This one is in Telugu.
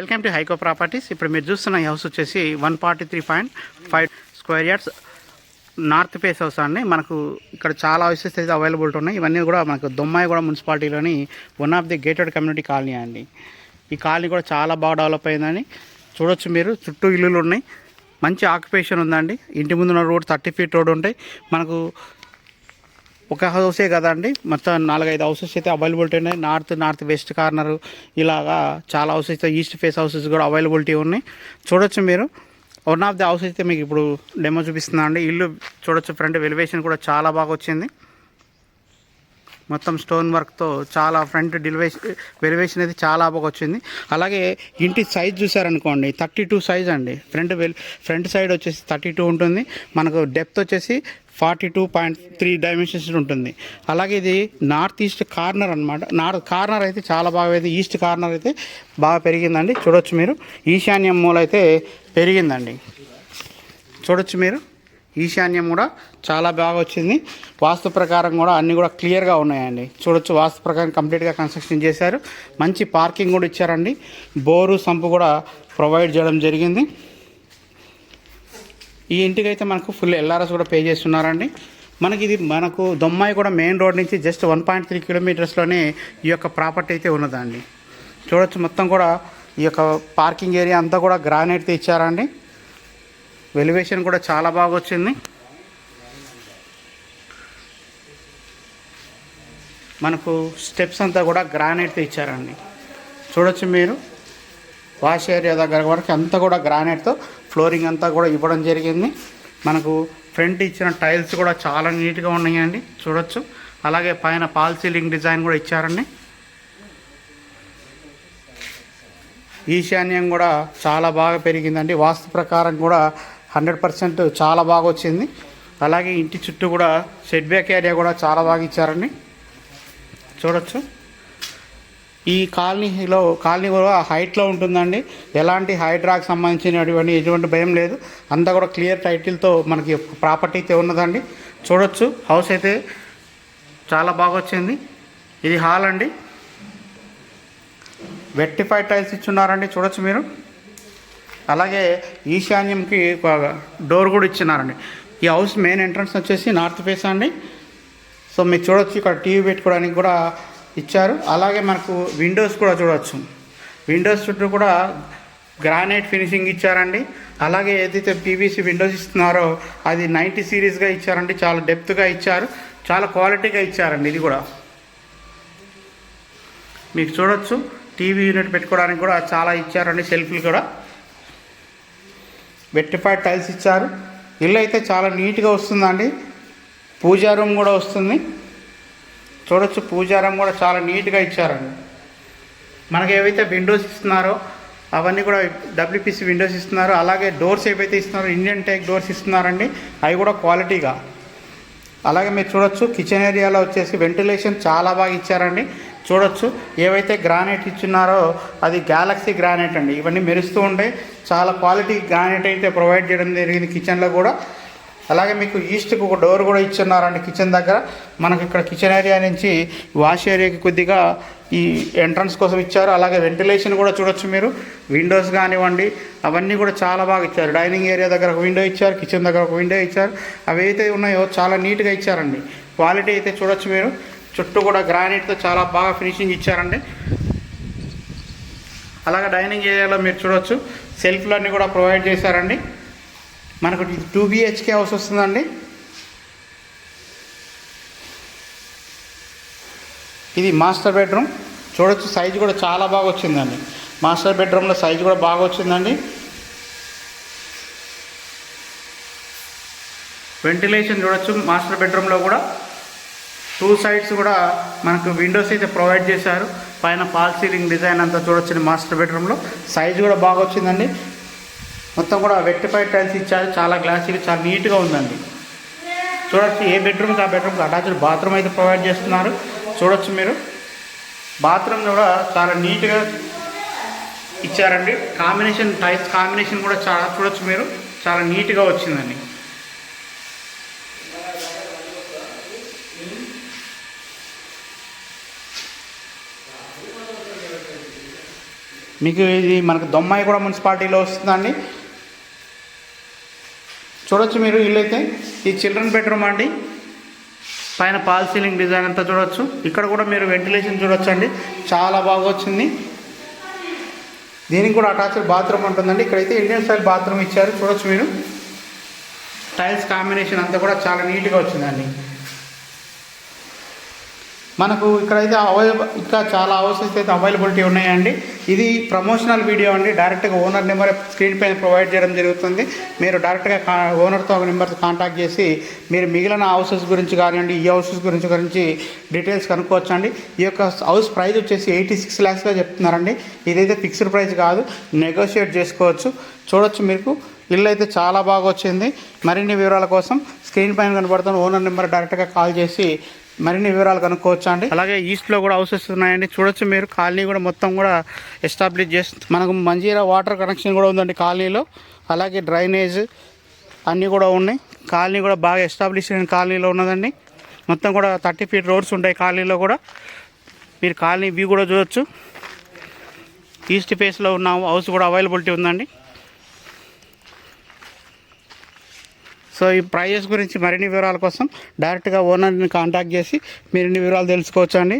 Welcome to హైకో properties. ఇప్పుడు మీరు చూస్తున్న ఈ హౌస్ వచ్చేసి one forty three point five square yards north face house అండి. మనకు ఇక్కడ చాలా హౌసెస్ అయితే అవైలబుల్ ఉన్నాయి. ఇవన్నీ కూడా మనకు దొమ్మాయి కూడా మున్సిపాలిటీలోని one of the gated community colony అండి. ఈ కాలనీ కూడా చాలా బాగా డెవలప్ అయిందని చూడొచ్చు మీరు చుట్టూ ఇల్లులు ఉన్నాయి. మంచి ఆక్యుపేషన్ ఉందండి. ఇంటి ముందున్న రోడ్ థర్టీ ఫీట్ రోడ్ ఉంటాయి. మనకు ఒక హౌసే కదండి. మొత్తం నాలుగైదు హౌసెస్ అయితే అవైలబిలిటీ ఉన్నాయి. నార్త్ నార్త్ వెస్ట్ కార్నర్ ఇలాగా చాలా హౌసెస్ అయితే ఈస్ట్ ఫేస్ హౌసెస్ కూడా అవైలబిలిటీ ఉన్నాయి. చూడొచ్చు మీరు. వన్ ఆఫ్ ది హౌస్ అయితే మీకు ఇప్పుడు డెమో చూపిస్తున్నా అండి ఇల్లు చూడొచ్చు. ఫ్రంట్ వెలివేషన్ కూడా చాలా బాగా వచ్చింది. మొత్తం స్టోన్ వర్క్తో చాలా ఫ్రంట్ డెలివేషన్ వెలివేషన్ అయితే చాలా బాగా వచ్చింది. అలాగే ఇంటి సైజ్ చూసారనుకోండి థర్టీ టూ సైజ్ అండి. ఫ్రంట్ వెల్ ఫ్రంట్ సైడ్ వచ్చేసి థర్టీ టూ ఉంటుంది. మనకు డెప్త్ వచ్చేసి forty two point three dimensions ఉంటుంది. అలాగే ఇది నార్త్ ఈస్ట్ కార్నర్ అనమాట నార్త్ కార్నర్ అయితే చాలా బాగా అయితే ఈస్ట్ కార్నర్ అయితే బాగా పెరిగిందండి. చూడొచ్చు మీరు. ఈశాన్యం మూల అయితే పెరిగిందండి. చూడొచ్చు మీరు. ఈశాన్యం కూడా చాలా బాగా వచ్చింది. వాస్తు ప్రకారం కూడా అన్నీ కూడా క్లియర్గా ఉన్నాయండి. చూడొచ్చు వాస్తు ప్రకారం కంప్లీట్గా కన్స్ట్రక్షన్ చేశారు. మంచి పార్కింగ్ కూడా ఇచ్చారండి. బోరు సంపు కూడా ప్రొవైడ్ చేయడం జరిగింది. ఈ ఇంటికి అయితే మనకు ఫుల్ ఎల్ఆర్ఎస్ కూడా పే చేస్తున్నారండి. మనకి ఇది మనకు దొమ్మాయి కూడా మెయిన్ రోడ్ నుంచి జస్ట్ వన్ పాయింట్ త్రీ కిలోమీటర్స్లోనే ఈ యొక్క ప్రాపర్టీ అయితే ఉన్నదండి. చూడొచ్చు మొత్తం కూడా ఈ యొక్క పార్కింగ్ ఏరియా అంతా కూడా గ్రానైట్తో ఇచ్చారండి. వెలివేషన్ కూడా చాలా బాగా వచ్చింది. మనకు స్టెప్స్ అంతా కూడా గ్రానైట్తో ఇచ్చారండి. చూడొచ్చు మీరు. వాష్ ఏరియా దగ్గర వరకు అంతా కూడా గ్రానైట్తో ఫ్లోరింగ్ అంతా కూడా ఇవ్వడం జరిగింది. మనకు ఫ్రంట్ ఇచ్చిన టైల్స్ కూడా చాలా నీట్గా ఉన్నాయండి. చూడొచ్చు. అలాగే పైన పాల్ సీలింగ్ డిజైన్ కూడా ఇచ్చారండి. ఈశాన్యం కూడా చాలా బాగా పెరిగిందండి. వాస్తు ప్రకారం కూడా హండ్రెడ్ పర్సెంట్ చాలా బాగా వచ్చింది. అలాగే ఇంటి చుట్టూ కూడా షెడ్ బ్యాక్ ఏరియా కూడా చాలా బాగా ఇచ్చారండి. చూడొచ్చు. ఈ కాలనీలో కాలనీ కూడా హైట్లో ఉంటుందండి. ఎలాంటి హైడ్రాకి సంబంధించినటువంటి ఎటువంటి భయం లేదు. అంతా కూడా క్లియర్ టైటిల్తో మనకి ప్రాపర్టీ అయితే ఉన్నదండి. చూడొచ్చు. హౌస్ అయితే చాలా బాగా వచ్చింది. ఇది హాల్ అండి. వెట్టిఫైడ్ టైల్స్ ఇచ్చున్నారండి చూడొచ్చు మీరు. అలాగే ఈశాన్యంకి ఒక డోర్ కూడా ఇచ్చినారండి. ఈ హౌస్ మెయిన్ ఎంట్రన్స్ వచ్చేసి నార్త్ ఫేస్ అండి. సో మీరు చూడొచ్చు ఇక్కడ టీవీ పెట్టుకోవడానికి కూడా ఇచ్చారు. అలాగే మనకు విండోస్ కూడా చూడవచ్చు విండోస్ చుట్టూ కూడా గ్రానైట్ ఫినిషింగ్ ఇచ్చారండి. అలాగే ఏదైతే పీవీసీ విండోస్ ఇస్తున్నారో అది నైంటీ సిరీస్గా ఇచ్చారండి. చాలా డెప్త్గా ఇచ్చారు. చాలా క్వాలిటీగా ఇచ్చారండి ఇది కూడా. మీకు చూడొచ్చు టీవీ యూనిట్ పెట్టుకోవడానికి కూడా చాలా ఇచ్చారండి సెల్ఫ్లు కూడా. వెట్టిఫైడ్ టైల్స్ ఇచ్చారు. ఇల్లు అయితే చాలా నీట్గా వస్తుందండి. పూజా రూమ్ కూడా వస్తుంది. చూడొచ్చు పూజా రూమ్ కూడా చాలా నీట్గా ఇచ్చారండి. మనకి ఏవైతే విండోస్ ఇస్తున్నారో అవన్నీ కూడా డబ్ల్యూపీసీ విండోస్ ఇస్తున్నారు. అలాగే డోర్స్ ఏవైతే ఇస్తున్నారో ఇండియన్ టేక్ డోర్స్ ఇస్తున్నారండి. అవి కూడా క్వాలిటీగా. అలాగే మీరు చూడొచ్చు కిచెన్ ఏరియాలో వచ్చేసి వెంటిలేషన్ చాలా బాగా ఇచ్చారండి. చూడొచ్చు. ఏవైతే గ్రానైట్ ఇచ్చున్నారో అది గ్యాలక్సీ గ్రానైట్ అండి. ఇవన్నీ మెరుస్తూ ఉండే చాలా క్వాలిటీ గ్రానైట్ అయితే ప్రొవైడ్ చేయడం జరిగింది కిచెన్లో కూడా. అలాగే మీకు ఈస్ట్కి ఒక డోర్ కూడా ఇచ్చున్నారండి కిచెన్ దగ్గర. మనకి ఇక్కడ కిచెన్ ఏరియా నుంచి వాష్ ఏరియాకి కొద్దిగా ఈ ఎంట్రన్స్ కోసం ఇచ్చారు. అలాగే వెంటిలేషన్ కూడా చూడొచ్చు మీరు. విండోస్ కానివ్వండి అవన్నీ కూడా చాలా బాగా ఇచ్చారు. డైనింగ్ ఏరియా దగ్గర ఒక విండో ఇచ్చారు కిచెన్ దగ్గర ఒక విండో ఇచ్చారు. అవి అయితే ఉన్నాయో చాలా నీట్గా ఇచ్చారండి. క్వాలిటీ అయితే చూడొచ్చు మీరు. చుట్టూ కూడా గ్రానైట్తో చాలా బాగా ఫినిషింగ్ ఇచ్చారండి. అలాగే డైనింగ్ ఏరియాలో మీరు చూడొచ్చు. సెల్ఫ్లన్నీ కూడా ప్రొవైడ్ చేశారండి. మనకు టూ బిహెచ్కే హౌస్ వస్తుందండి. ఇది మాస్టర్ బెడ్రూమ్. చూడొచ్చు సైజు కూడా చాలా బాగా వచ్చిందండి. మాస్టర్ బెడ్రూమ్లో సైజు కూడా బాగా వచ్చిందండి. వెంటిలేషన్ చూడొచ్చు మాస్టర్ బెడ్రూమ్లో కూడా. టూ సైడ్స్ కూడా మనకు విండోస్ అయితే ప్రొవైడ్ చేశారు. పైన ఫాల్ సీలింగ్ డిజైన్ అంతా చూడొచ్చండి మాస్టర్ బెడ్రూమ్లో. సైజు కూడా బాగా వచ్చిందండి మొత్తం కూడా వెట్టిపై టైల్స్ ఇచ్చారు. చాలా గ్లాసీగా చాలా నీట్గా ఉందండి. చూడొచ్చు ఏ బెడ్రూమ్కి ఆ బెడ్రూమ్కి అటాచ్డ్ బాత్రూమ్ అయితే ప్రొవైడ్ చేస్తున్నారు. చూడొచ్చు మీరు. బాత్రూమ్ కూడా చాలా నీట్గా ఇచ్చారండి. కాంబినేషన్ టైల్స్ కాంబినేషన్ కూడా చాలా చూడొచ్చు మీరు. చాలా నీట్గా వచ్చిందండి. మీకు ఇది మనకు దొమ్మాయి కూడా మున్సిపాలిటీలో వస్తుందండి. చూడొచ్చు మీరు ఇల్లు అయితే. ఈ చిల్డ్రన్ బెడ్రూమ్ అండి. పైన పాల్ సీలింగ్ డిజైన్ అంతా చూడొచ్చు. ఇక్కడ కూడా మీరు వెంటిలేషన్ చూడొచ్చు అండి చాలా బాగా వచ్చింది. దీనికి కూడా అటాచ్డ్ బాత్రూమ్ ఉంటుందండి. ఇక్కడైతే ఇండియన్ స్టైల్ బాత్రూమ్ ఇచ్చారు. చూడొచ్చు మీరు. టైల్స్ కాంబినేషన్ అంతా కూడా చాలా నీట్గా వచ్చిందండి. మనకు ఇక్కడైతే అవైలబుల్ ఇంకా చాలా హౌసెస్ అయితే అవైలబిలిటీ ఉన్నాయండి. ఇది ప్రమోషనల్ వీడియో అండి. డైరెక్ట్గా ఓనర్ నెంబర్ స్క్రీన్ పైన ప్రొవైడ్ చేయడం జరుగుతుంది. మీరు డైరెక్ట్గా కా ఓనర్తో ఒక కాంటాక్ట్ చేసి మీరు మిగిలిన హౌసెస్ గురించి కానివ్వండి ఈ హౌసెస్ గురించి గురించి డీటెయిల్స్ కనుక్కోవచ్చు అండి ఈ యొక్క హౌస్ ప్రైస్ వచ్చేసి ఎయిటీ సిక్స్ ల్యాక్స్గా చెప్తున్నారండి. ఇదైతే ఫిక్స్డ్ ప్రైస్ కాదు. నెగోషియేట్ చేసుకోవచ్చు. చూడొచ్చు మీకు. ఇల్లు అయితే చాలా బాగా వచ్చింది. మరిన్ని వివరాల కోసం స్క్రీన్ పైన కనబడుతున్న ఓనర్ నెంబర్ డైరెక్ట్గా కాల్ చేసి మరిన్ని వివరాలు కనుక్కోవచ్చు అండి? అలాగే ఈస్ట్లో కూడా హౌసెస్ ఉన్నాయండి. చూడొచ్చు మీరు కాలనీ కూడా మొత్తం కూడా ఎస్టాబ్లిష్ చేస్తుంది మనకు మంజీరా వాటర్ కనెక్షన్ కూడా ఉందండి కాలనీలో. అలాగే డ్రైనేజ్ అన్నీ కూడా ఉన్నాయి. కాలనీ కూడా బాగా ఎస్టాబ్లిష్ అయిన కాలనీలో ఉన్నదండి. మొత్తం కూడా థర్టీ ఫీట్ రోడ్స్ ఉంటాయి కాలనీలో కూడా. మీరు కాలనీ వ్యూ కూడా చూడొచ్చు. ఈస్ట్ ఫేస్లో ఉన్న హౌస్ కూడా అవైలబిలిటీ ఉందండి. సో ఈ ప్రైజెస్ గురించి మరిన్ని వివరాల కోసం డైరెక్ట్గా ఓనర్ని కాంటాక్ట్ చేసి మరిన్ని వివరాలు తెలుసుకోవచ్చు అండి?